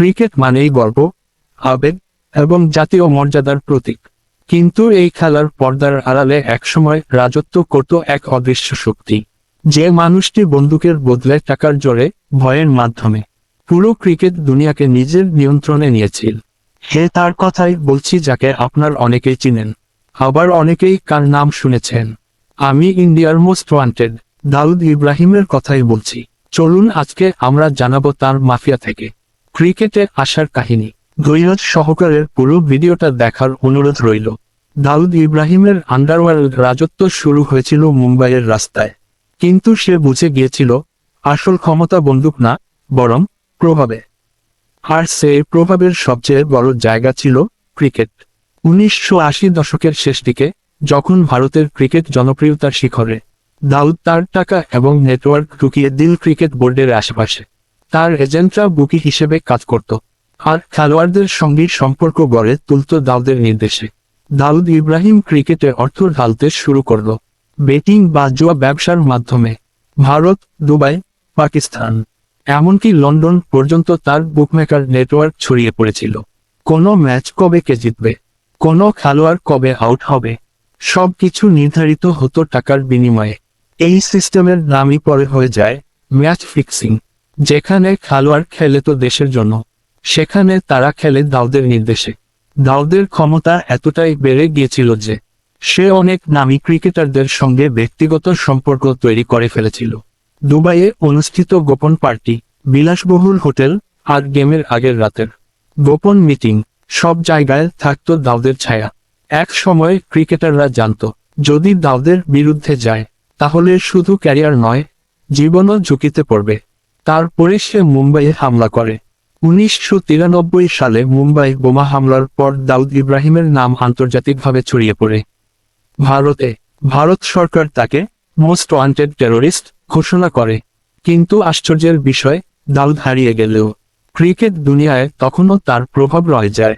Cricket মানেই গর্ব আবেগ এবং জাতীয় মর্যাদার প্রতীক। কিন্তু এই খেলার পর্দার আড়ালে একসময় রাজত্ব করত এক অদৃশ্য শক্তি। যে মানুষটি বন্দুকের বদলে টাকার জোরে, ভয়ের মাধ্যমে পুরো ক্রিকেট দুনিয়াকে নিজের নিয়ন্ত্রণে নিয়েছিল। হে তার কথাই বলছি যাকে আপনার অনেকেই চিনেন, আবার অনেকেই কার নাম শুনেছেন। আমি ইন্ডিয়ার মোস্ট ওয়ান্টেড, দাউদ ইব্রাহিমের কথাই বলছি। চলুন আজকে আমরা জানাব তার মাফিয়া থেকে। ক্রিকেটে আসার কাহিনী। ধৈর্য সহকারের পুরো ভিডিওটা দেখার অনুরোধ রইল। দাউদ ইব্রাহিমের আন্ডারওয়ার্ল্ড রাজত্ব শুরু হয়েছিল মুম্বাইয়ের রাস্তায়। কিন্তু সে বুঝে গিয়েছিল, আসল ক্ষমতা বন্দুক না, বরং প্রভাবে। আর সেই প্রভাবের সবচেয়ে বড় জায়গা ছিল ক্রিকেট। উনিশশো আশি দশকের শেষ দিকে, যখন ভারতের ক্রিকেট জনপ্রিয়তার শিখরে, দাউদ তার টাকা এবং নেটওয়ার্ক ঢুকিয়ে দিল ক্রিকেট বোর্ডের আশেপাশে। তার এজেন্টরা বুকি হিসেবে কাজ করত। আর খেলোয়াড়দের সঙ্গে সম্পর্ক গড়ে তুলত দাউদের নির্দেশে। দাউদ ইব্রাহিম ক্রিকেটে অর্থ ঢালতে শুরু করল। বেটিং বা জুয়া ব্যবসার মাধ্যমে। ভারত, দুবাই, পাকিস্তান। এমনকি লন্ডন পর্যন্ত তার বুকমেকার নেটওয়ার্ক ছড়িয়ে পড়েছিল। কোনো ম্যাচ কবে কে জিতবে? কোনো খেলোয়াড় কবে আউট হবে? সব কিছু নির্ধারিত হতো টাকার বিনিময়ে। এই সিস্টেমের নামই পরে হয়ে যায় ম্যাচ ফিক্সিং। যেখানে খেলোয়াড় খেলে তো দেশের জন্য, সেখানে তারা খেলে দাউদের নির্দেশে। দাউদের ক্ষমতা এতটাই বেড়ে গিয়েছিল যে, সে অনেক নামী ক্রিকেটারদের সঙ্গে ব্যক্তিগত সম্পর্ক তৈরি করে ফেলেছিল। দুবাইয়ে অনুষ্ঠিত গোপন পার্টি, বিলাসবহুল হোটেল আর গেমের আগের রাতের গোপন মিটিং, সব জায়গায় থাকত দাউদের ছায়া। এক সময় ক্রিকেটাররা জানত, যদি দাউদের বিরুদ্ধে যায়, তাহলে শুধু ক্যারিয়ার নয়, জীবনও ঝুঁকিতে পড়বে। তারপরে সে মুম্বাইয়ে হামলা করে। উনিশশো তিরানব্বই সালে মুম্বাই বোমা হামলার পর দাউদ ইব্রাহিমের নাম আন্তর্জাতিকভাবে ছড়িয়ে পড়ে। ভারতে, ভারত সরকার তাকে মোস্ট ওয়ান্টেড টেরোরিস্ট ঘোষণা করে। কিন্তু আশ্চর্যের বিষয়, দাউদ হারিয়ে গেলেও। ক্রিকেট দুনিয়ায় তখনও তার প্রভাব রয়ে যায়।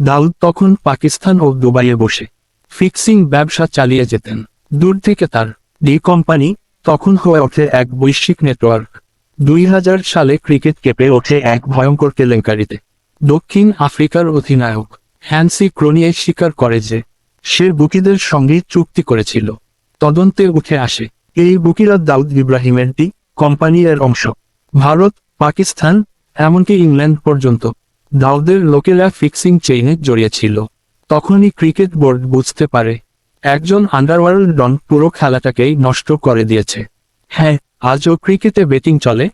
দাউদ তখন পাকিস্তান ও দুবাইয়ে বসে। ফিক্সিং ব্যবসা চালিয়ে যেতেন। দূর থেকে তার ডি কোম্পানি তখন হয়ে ওঠে এক বৈশ্বিক নেটওয়ার্ক। দুই হাজার সালে ক্রিকেট কেঁপে ওঠে এক ভয়ঙ্কর কেলেঙ্কারিতে। দক্ষিণ আফ্রিকার অধিনায়ক হ্যান্সি ক্রোনিয়ে স্বীকার করে যে, সে বুকিদের সঙ্গে চুক্তি করেছিল। তদন্তে উঠে আসে, এই বুকিরা দাউদ ইব্রাহিমের টি কোম্পানি এর অংশ। ভারত, পাকিস্তান, এমনকি ইংল্যান্ড পর্যন্ত দাউদের লোকেরা ফিক্সিং চেইনে জড়িয়েছিল। তখনই ক্রিকেট বোর্ড বুঝতে পারে, একজন আন্ডারওয়ার্ল্ড ডন পুরো খেলাটাকেই নষ্ট করে দিয়েছে। হ্যাঁ আজও ক্রিকেটে বেটিং চলে,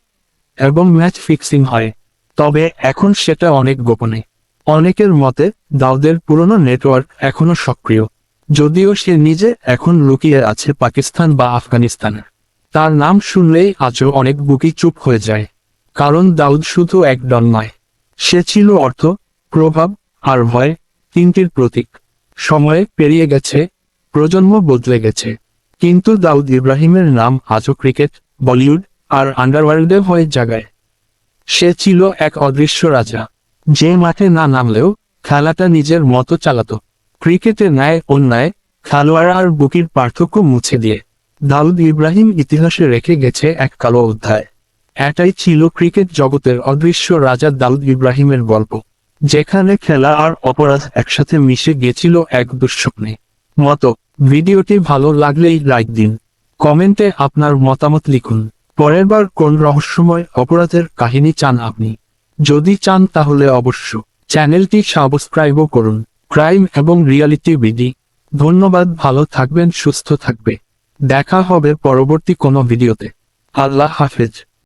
এবং ম্যাচ ফিক্সিং হয়। তবে এখন সেটা অনেক গোপনে। অনেকের মতে, দাউদের পুরনো নেটওয়ার্ক এখনও সক্রিয়। যদিও সে নিজে এখন লুকিয়ে আছে পাকিস্তান বা আফগানিস্তানে। তার নাম শুনলেই আজও অনেক বুকি চুপ হয়ে যায়। কারণ দাউদ শুধু এক ডন নয়। সে ছিল অর্থ, প্রভাব আর ভয় তিনটির প্রতীক। সময়ে পেরিয়ে গেছে, প্রজন্ম বদলে গেছে। কিন্তু দাউদ ইব্রাহিমের নাম আজও ক্রিকেট বলিউড আর আন্ডারওয়ার্ল্ডে হয়ে জাগায়। সে ছিল এক অদৃশ্য রাজা, যে মাঠে না নামলেও খেলাটা নিজের মতো চালাতো। ক্রিকেটে ন্যায়, অন্যায়, খেলোয়াড় আর বুকির পার্থক্য মুছে দিয়ে দাউদ ইব্রাহিম ইতিহাসে রেখে গেছে এক কালো অধ্যায়। এটাই ছিল ক্রিকেট জগতের অদৃশ্য রাজা দাউদ ইব্রাহিমের গল্প, যেখানে খেলা আর অপরাধ একসাথে মিশে গেছিল এক দুঃস্বপ্নে। মতো, ভিডিওটি ভালো লাগলেই লাইক দিন। কমেন্টে আপনার মতামত লিখুন। পরের বার কোন রহস্যময় অপরাধের কাহিনী চান আপনি? যদি চান তাহলে অবশ্য চ্যানেলটি সাবস্ক্রাইবও করুন। ক্রাইম এবং রিয়ালিটি বিডি। ধন্যবাদ, ভালো থাকবেন, সুস্থ থাকবে। দেখা হবে পরবর্তী কোনো ভিডিওতে। আল্লাহ হাফেজ।